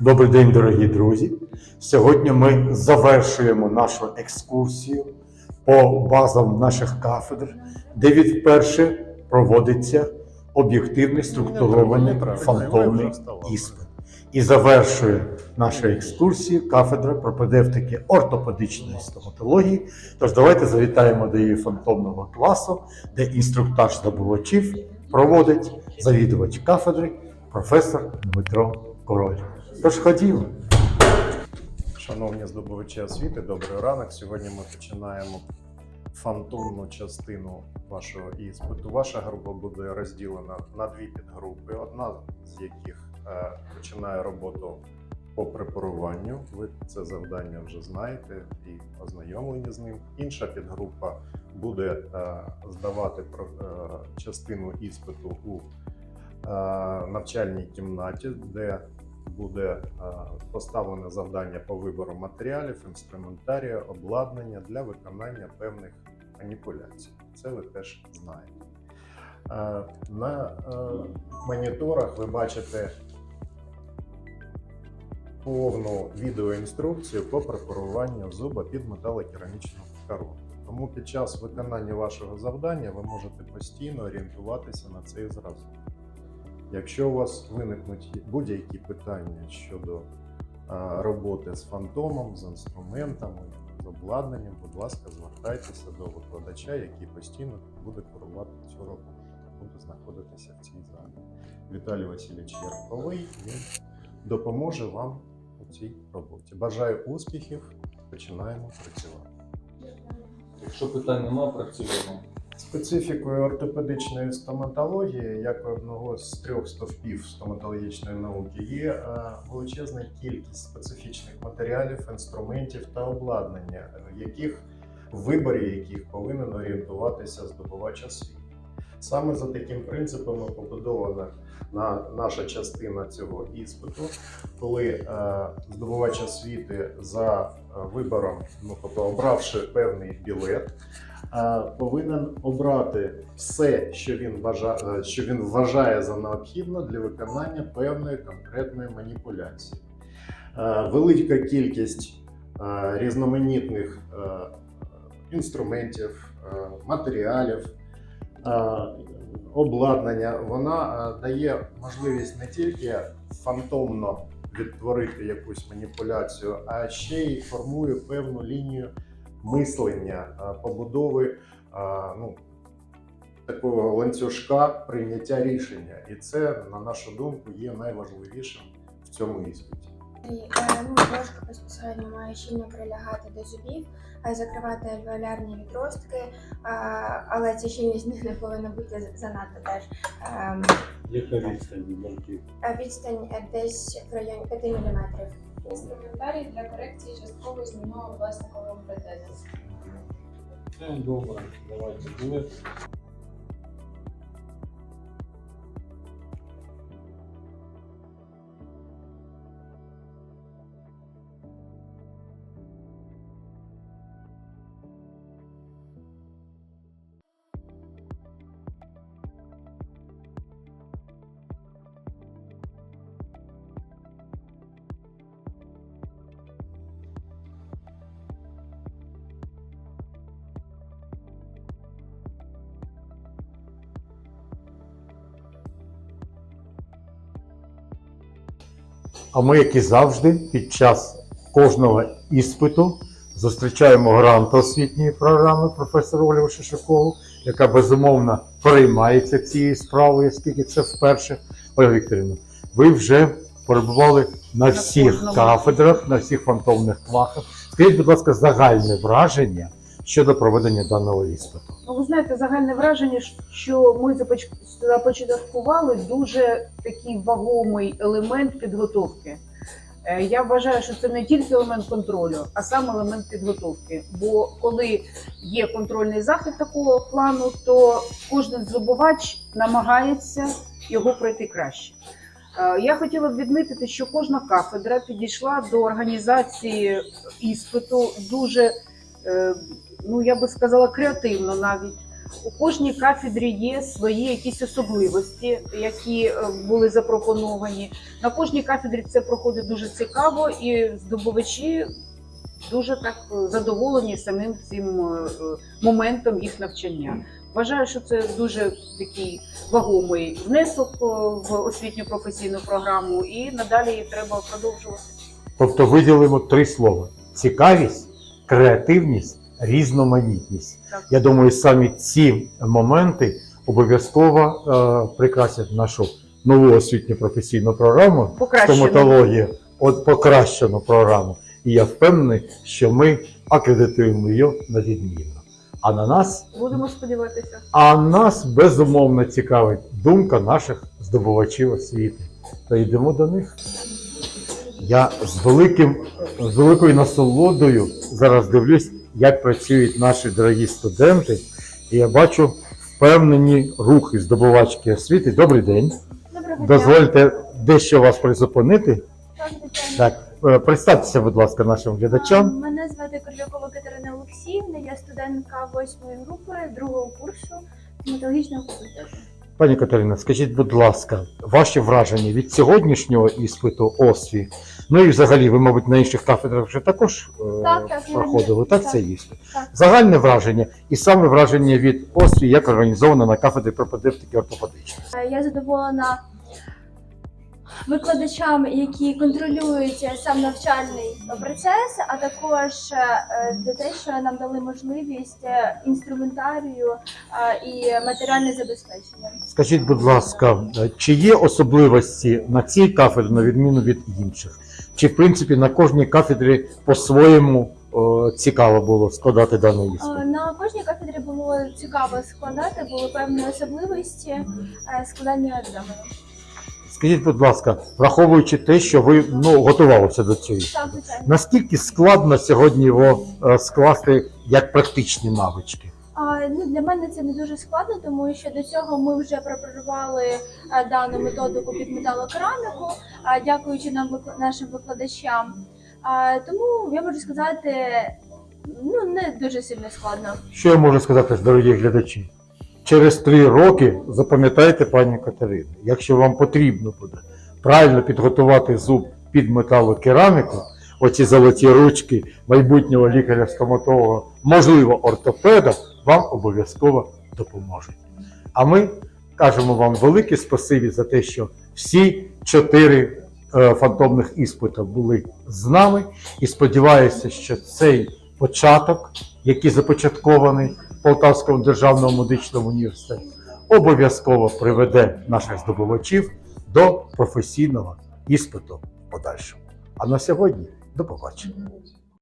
Добрий день, дорогі друзі. Сьогодні ми завершуємо нашу екскурсію по базам наших кафедр, де вперше проводиться об'єктивний структурований фантомний іспит. І завершує нашу екскурсію кафедра пропедевтики ортопедичної стоматології. Тож давайте завітаємо до її фантомного класу, де інструктаж здобувачів проводить завідувач кафедри професор Дмитро Король. Тож ходімо. Шановні здобувачі освіти, добрий ранок. Сьогодні ми починаємо фантомну частину вашого іспиту. Ваша група буде розділена на дві підгрупи, одна з яких е, починає роботу по препаруванню. Ви це завдання вже знаєте і ознайомлені з ним. Інша підгрупа буде е, здавати е, частину іспиту у навчальній кімнаті, де буде е, поставлене завдання по вибору матеріалів, інструментарія, обладнання для виконання певних маніпуляцій. Це ви теж знаєте. Е, На е, моніторах ви бачите повну відеоінструкцію по препаруванню зуба під металокерамічну коронку. Тому під час виконання вашого завдання ви можете постійно орієнтуватися на цей зразок. Якщо у вас виникнуть будь-які питання щодо роботи з фантомом, з інструментами, з обладнанням, будь ласка, звертайтеся до викладача, який постійно буде керувати цю роботу, буде знаходитися в цій залі. Віталій Васильович Ярковий він допоможе вам у цій роботі. Бажаю успіхів, починаємо працювати. Якщо питань нема, працюємо. Специфікою ортопедичної стоматології, як одного з трьох стовпів стоматологічної науки, є е, величезна кількість специфічних матеріалів, інструментів та обладнання, яких в виборі яких повинен орієнтуватися здобувач освіти. Саме за таким принципом побудована на наша частина цього іспиту, коли е, здобувач освіти за е, вибором, ну тобто обравши певний білет, повинен обрати все, що він вважає, що він вважає за необхідне для виконання певної конкретної маніпуляції. Е, Велика кількість е, різноманітних е, інструментів, е, матеріалів, е, обладнання, вона е, дає можливість не тільки фантомно відтворити якусь маніпуляцію, а ще й формує певну лінію мислення, побудови ну, такого ланцюжка прийняття рішення. І це, на нашу думку, є найважливішим в цьому іспиті. І, е, Ну, ложка безпосередньо має щільно прилягати до зубів, а закривати альвеолярні відростки, але ця щільність не- повинна бути занадто теж. Ем, Яка відстань від Відстань е, десь в районі 5 мм. Інструментарій для корекції частково змінного власникового протезу. Добре, давайте А ми, як і завжди, під час кожного іспиту зустрічаємо гранта освітньої програми професора Ольгу Шишакову, яка безумовно переймається цією справою, оскільки це вперше. Ольга Вікторівна, ви вже перебували на всіх кафедрах, на всіх фантомних класах. Скажіть, будь ласка, загальне враження щодо проведення даного іспиту. Ну, ви знаєте, загальне враження, що ми започ- започаткували дуже такий вагомий елемент підготовки. Е, Я вважаю, що це не тільки елемент контролю, а сам елемент підготовки. Бо коли є контрольний захід такого плану, то кожен здобувач намагається його пройти краще. Е, Я хотіла б відмітити, що кожна кафедра підійшла до організації іспиту дуже, е, ну я би сказала, креативно навіть. У кожній кафедрі є свої якісь особливості, які е, були запропоновані. На кожній кафедрі це проходить дуже цікаво, і здобувачі дуже так е, задоволені самим цим е, моментом їх навчання. Вважаю, що це дуже такий вагомий внесок в освітню професійну програму, і надалі її треба продовжувати. Тобто виділимо три слова: цікавість, креативність, різноманітність. Так. Я думаю, самі ці моменти обов'язково е, прикрасять нашу нову освітню професійну програму стоматологія, от покращену програму. І я впевнений, що ми акредитуємо її на відмінно. А на нас, Будемо сподіватися. а нас безумовно цікавить думка наших здобувачів освіти. То йдемо до них. Я з великим, з великою насолодою зараз дивлюсь, як працюють наші дорогі студенти. І я бачу впевнені рухи здобувачки освіти. Добрий день. Доброго дня. Дозвольте дещо вас призупинити. Так, е, представтеся, будь ласка, нашим глядачам. Мене звати Коржакова Катерина Олексіївна, я студентка восьмої групи другого курсу стоматологічного факультету. Пані Катерина, скажіть, будь ласка, ваші враження від сьогоднішнього іспиту ОСФІ? Ну і взагалі, ви, мабуть, на інших кафедрах вже також е, Так, так, проходили, так. так, це? Так. Загальне враження і саме враження від ОСФІ, як організовано на кафедрі пропедевтики ортопедичної. Е, Я задоволена викладачами, які контролюють сам навчальний процес, а також е, за те, що нам дали можливість е, інструментарію е, і матеріальне забезпечення. Скажіть, будь ласка, е, чи є особливості на цій кафедрі на відміну від інших? Чи в принципі на кожній кафедрі по-своєму е, цікаво було складати даний Е, іспит? На кожній кафедрі було цікаво складати, були певні особливості е, складання екзамену. Скажіть, будь ласка, враховуючи те, що ви ну готувалися до цього, Так, звичайно. наскільки складно сьогодні його е, скласти як практичні навички? Ну, для мене це не дуже складно, тому що до цього ми вже пропрацювали а, дану методику під металокераміку, а, дякуючи нам нашим викладачам. Тому я можу сказати, ну не дуже сильно складно. Що я можу сказати, дорогі глядачі? Через три роки запам'ятайте, пані Катерину, якщо вам потрібно буде правильно підготувати зуб під металокераміку, оці золоті ручки майбутнього лікаря-стоматолога, можливо, ортопеда, вам обов'язково допоможуть. А ми кажемо вам велике спасибі за те, що всі чотири е, фантомних іспита були з нами, і сподіваюся, що цей початок, який започаткований Полтавському державному медичному університеті, обов'язково приведе наших здобувачів до професійного іспиту в подальшому. А на сьогодні до побачення.